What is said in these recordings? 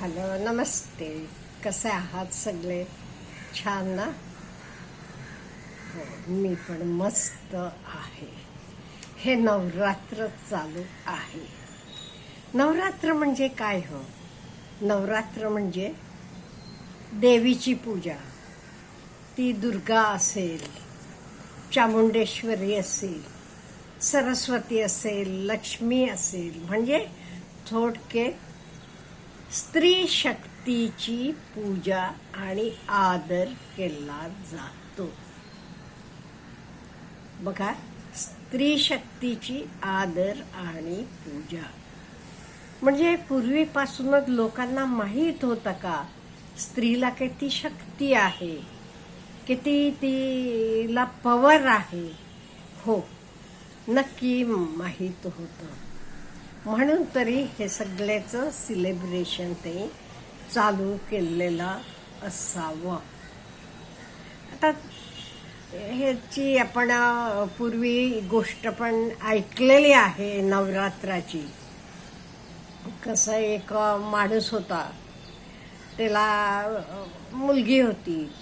Hello नमस्ते. कसे आहात सगळे? छान ना? हो मी पण मस्त आहे. हे नवरात्र चालू आहे. नवरात्र म्हणजे काय हो? नवरात्र म्हणजे देवीची पूजा. ती दुर्गा असेल चामुंडेश्वरी असेल सरस्वती असेल लक्ष्मी असेल म्हणजे थोडके स्त्री शक्तीची पूजा आणि आदर केला जातो. बघा स्त्री शक्तीची आदर आणि पूजा. म्हणजे पूर्वीपासूनच लोकांना माहीत होतं का स्त्रीला किती शक्ती आहे किती तिला पवर आहे? हो नक्की माहीत होतं. म्हणून तरी हे सगळ्याचं सिलेब्रेशन ते चालू केलेलं असावं. आता ह्याची आपण पूर्वी गोष्ट पण ऐकलेली आहे नवरात्राची. कसं एक माणूस होता. त्याला मुलगी होती.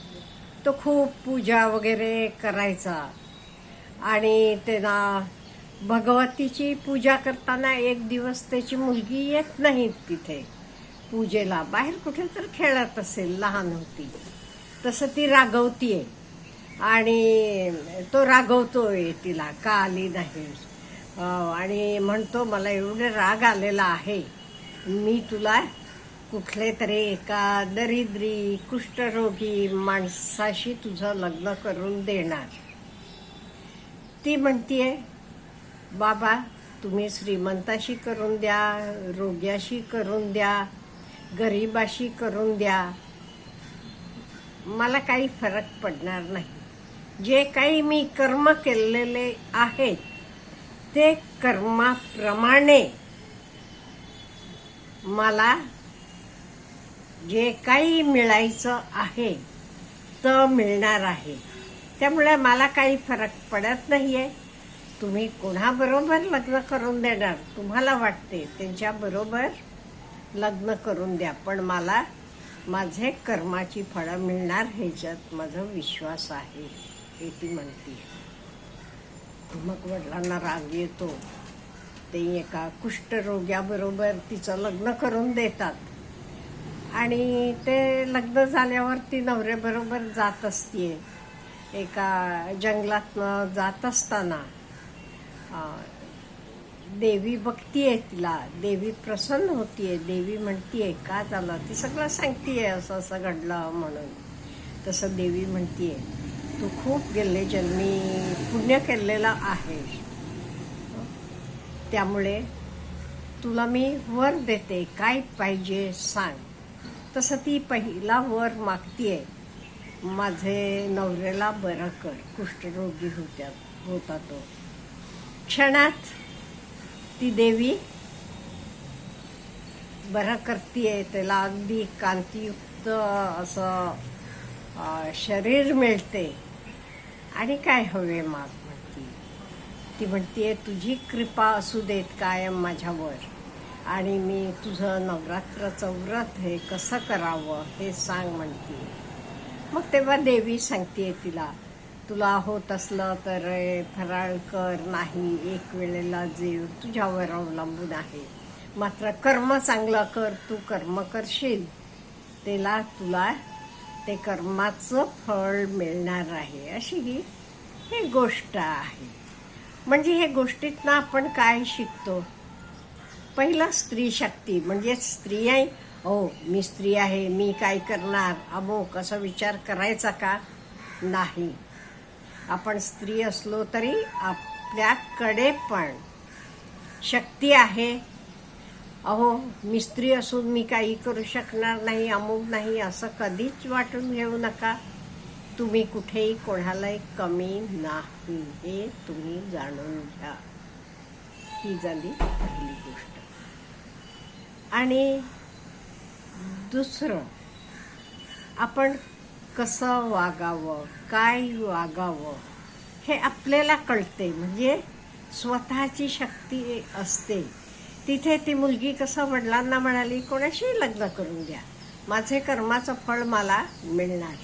तो खूप पूजा वगैरे करायचा. आणि त्याला भगवतीची पूजा करताना एक दिवस त्याची मुलगी येत नाही तिथे. पूजेला. बाहेर कुठे तर खेळत असेल लहान होती. तसं ती रागवतीये आणि तो रागवतोय तिला का आली नाही आणि म्हणतो मला एवढे राग आलेला आहे. मी तुला कुठले तरी एका दरिद्री कुष्ठरोगी माणसाशी तुझं लग्न करून देणार. ती म्हणतीये बाबा तुम्ही श्रीमंताशी करून द्या रोग्याशी करून द्या गरीबाशी करून द्या. मला काही फरक पडणार नाही. जे काही मी कर्म केलेले आहेत ते कर्माप्रमाणे मला जे काही मिळायचं आहे तर मिळणार आहे. त्यामुळे मला काही फरक पडत नाही आहे तुम्ही कोणाबरोबर लग्न करून देणार? तुम्हाला वाटते त्यांच्याबरोबर लग्न करून द्या पण मला माझे कर्माची फळं मिळणार ह्याच्यात माझा विश्वास आहे हे ती म्हणते. मग वडिलांना राग येतो. ते एका कुष्ठरोग्याबरोबर तिचं लग्न करून देतात. आणि ते लग्न झाल्यावर ती नवऱ्याबरोबर जात असते. एका जंगलातनं जात असताना देवी देवी आहे तिला. देवी प्रसन्न होतीये. देवी म्हणतीये का झालं ती सगळं सांगतीये असं असं घडलं म्हणून. तसं देवी म्हणतीये तू खूप गेले जन्मी पुण्य केलेलं आहे. त्यामुळे तुला मी वर देते काय पाहिजे सांग. तसं ती पहिला वर मागतीये. माझे नवऱ्याला बरं कर. कुष्ठरोगी होत्या होता तो. क्षणात ती देवी बरं करतीये त्याला अगदी कांतीयुक्त असं शरीर मिळते. आणि काय हवे माग म्हणती? ती म्हणतीये तुझी कृपा असू देत कायम माझ्यावर. आणि मी तुझं नवरात्राचं व्रत हे कसं करावं हे सांग म्हणते. मग तेव्हा देवी सांगते तिला तुला होत असलं तर फराळ कर नाही एक वेळेला जीव. तुझ्यावर अवलंबून आहे. मात्र कर्म चांगलं कर तू कर्म करशील. त्याला तुला ते कर्माचं फळ मिळणार आहे. अशी ही हे गोष्ट आहे. म्हणजे हे गोष्टीतनं आपण काय शिकतो? पहिला स्त्री शक्ती. म्हणजे स्त्री आहे. हो मी स्त्री आहे मी काय करणार? अमुक असा विचार करायचा का? नाही. आपण स्त्री असलो तरी आपल्याकडे पण शक्ती आहे. अहो मी स्त्री असून मी काही करू शकणार नाही अमुक नाही असं कधीच वाटून घेऊ नका. तुम्ही कुठेही कोणालाही कमी नाही हे तुम्ही जाणून घ्या. ही झाली पहिली गोष्ट. आणि दुसरं आपण कसं वागावं? काय वागावं? हे आपल्याला कळते म्हणजे स्वतःची शक्ती असते. तिथे ती मुलगी कसं वडिलांना म्हणाली कोणाशी लग्न करून द्या. माझे कर्माचं फळ मला मिळणार.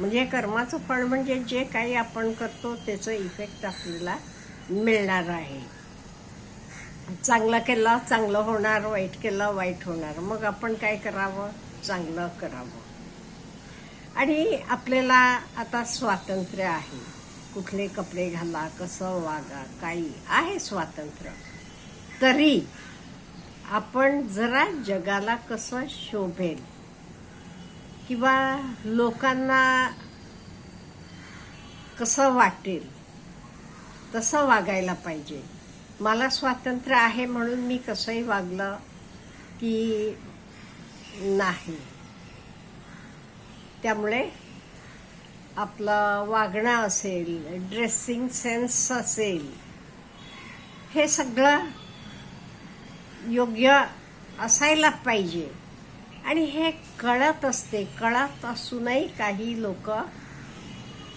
म्हणजे कर्माचं फळ म्हणजे जे काही आपण करतो त्याचं इफेक्ट आपल्याला मिळणार आहे. चांगलं केलं चांगलं होणार. वाईट केलं वाईट होणार. मग आपण काय करावं? चांगलं करावं. आणि आपल्याला आता स्वातंत्र्य आहे. कुठले कपडे घाला कसं वागा काही आहे स्वातंत्र्य. तरी आपण जरा जगाला कसं शोभेल किंवा लोकांना कसं वाटेल तसं वागायला पाहिजे. मला स्वातंत्र्य आहे म्हणून मी कसंही वागलं की नाही. त्यामुळे आपलं वागणं असेल ड्रेसिंग सेन्स असेल हे सगळं योग्य असायला पाहिजे. आणि हे कळत असते कळत असूनही काही लोक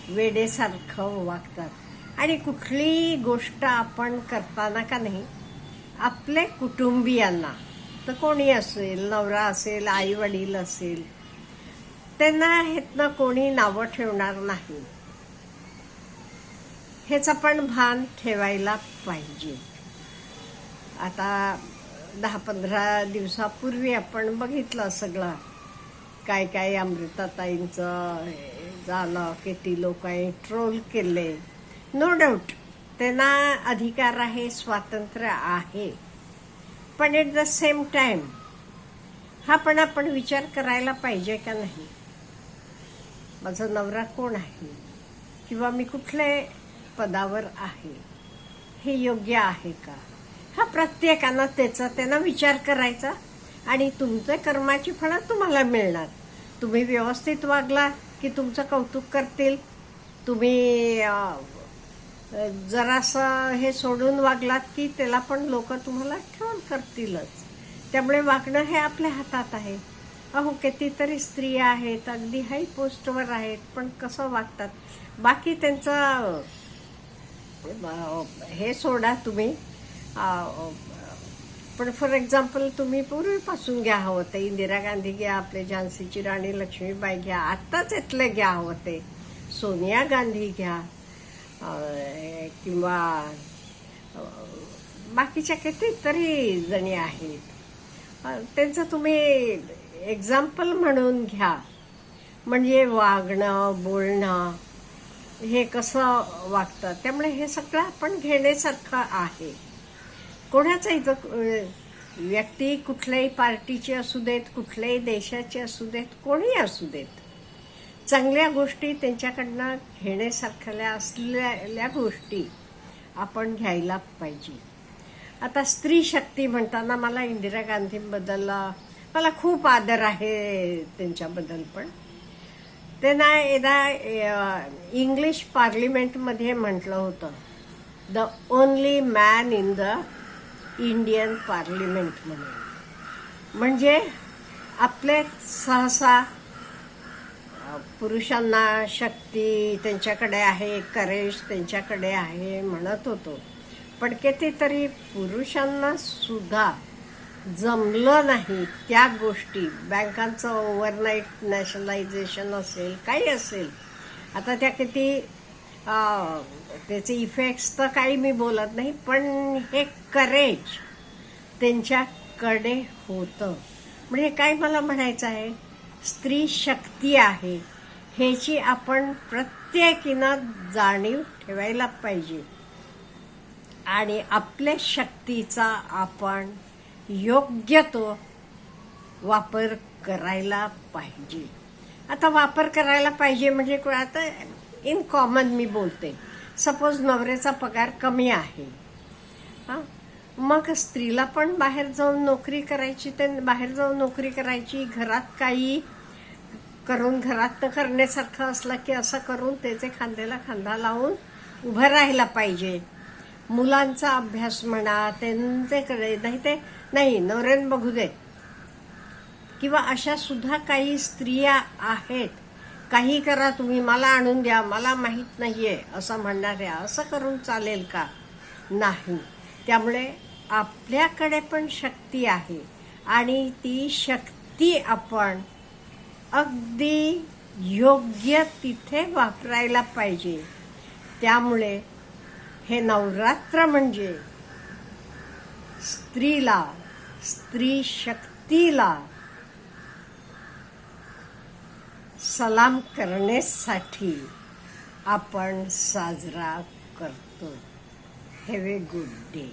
वेडेसारखं वागतात. आणि कुठलीही गोष्ट आपण करताना का नाही आपले कुटुंबियांना तर कोणी असेल नवरा असेल आईवडील असेल त्यांना ह्यातनं कोणी नावं ठेवणार नाही. हेच आपण भान ठेवायला पाहिजे. आता दहा पंधरा दिवसापूर्वी आपण बघितलं सगळं. काय काय अमृताताईंचं झालं किती लोकांनी ट्रोल केले. नो डाऊट त्यांना अधिकार आहे स्वातंत्र्य आहे. पण एट द सेम टाईम हा पण आपण विचार करायला पाहिजे का नाही? माझा नवरा कोण आहे? किंवा मी कुठल्या पदावर आहे? हे योग्य आहे का? हा प्रत्येकानं त्याचा त्यांना विचार करायचा. आणि तुमचे कर्माची फळं तुम्हाला मिळणार. तुम्ही व्यवस्थित वागला की तुमचं कौतुक करतील. तुम्ही जरासं हे सोडून वागलात की त्याला पण लोक तुम्हाला ठेवून करतीलच. त्यामुळे वागणं हे आपल्या हातात आहे. अहो कितीतरी स्त्रिया आहेत अगदी हाय पोस्टवर आहेत पण कसं वागतात? बाकी त्यांचं हे सोडा तुम्ही. पण फॉर एक्झाम्पल तुम्ही पूर्वीपासून घ्या हवं ते. इंदिरा गांधी घ्या आपले झान्सीची राणी लक्ष्मीबाई घ्या आत्ताच इथले घ्या हवं ते. सोनिया गांधी घ्या किंवा बाकीच्या कितीतरी जणी आहेत. त्यांचं तुम्ही एक्झाम्पल म्हणून घ्या. म्हणजे वागणं बोलणं हे कसं वागतं त्यामुळे हे सगळं आपण घेण्यासारखं आहे. कोणाचा इथं व्यक्ती कुठल्याही पार्टीची असू देत कुठल्याही देशाची असू देत कोणी असू देत चांगल्या गोष्टी त्यांच्याकडनं घेण्यासारख्या असलेल्या गोष्टी आपण घ्यायला पाहिजे. आता स्त्री शक्ती म्हणताना मला इंदिरा गांधींबद्दल मला खूप आदर आहे त्यांच्याबद्दल पण. ते ना एकदा इंग्लिश पार्लिमेंटमध्ये म्हटलं होतं the only man in the Indian parliament म्हणून. म्हणजे आपले सहसा पुरुषांना शक्ती त्यांच्याकडे आहे करेश त्यांच्याकडे आहे म्हणत होतो. पण कितीतरी पुरुषांना सुद्धा जमलं नाही त्या गोष्टी. बँकांचं ओव्हरनाईट नॅशनलायझेशन असेल काही असेल. आता त्या किती त्याचे इफेक्ट्स तर काही मी बोलत नाही पण हे करेज त्यांच्याकडे होतं. म्हणजे काय मला म्हणायचं आहे? स्त्री शक्ती आहे. ह्याची आपण प्रत्येकीनं जाणीव ठेवायला पाहिजे. आणि आपल्या शक्तीचा आपण योग्य तो वापर करायला पाहिजे. आता वापर करायला पाहिजे म्हणजे आता इन कॉमन मी बोलते. सपोज नवऱ्याचा पगार कमी आहे. हा? मग स्त्रीला पण बाहेर जाऊन नोकरी करायची तर बाहेर जाऊन नोकरी करायची घरात काही करून घरात न करण्यासारखं असलं की असं करून त्याचे खांद्याला खांदा लावून उभं राहायला पाहिजे. मुलांचा अभ्यास म्हणा त्यांच्याकडे नाही ते नाही नवऱ्यान बघू दे. किंवा अशा सुद्धा काही स्त्रिया आहेत काही करा तुम्ही मला आणून द्या मला माहीत नाही आहे असं म्हणणाऱ्या असं करून चालेल का? नाही. त्यामुळे आपल्याकडे पण शक्ती आहे आणि ती शक्ती आपण अगदी योग्य तिथे वापरायला पाहिजे. त्यामुळे हे नवरात्र म्हणजे स्त्रीला स्त्री शक्तीला सलाम करण्यासाठी आपण साजरा करतो. Have a good day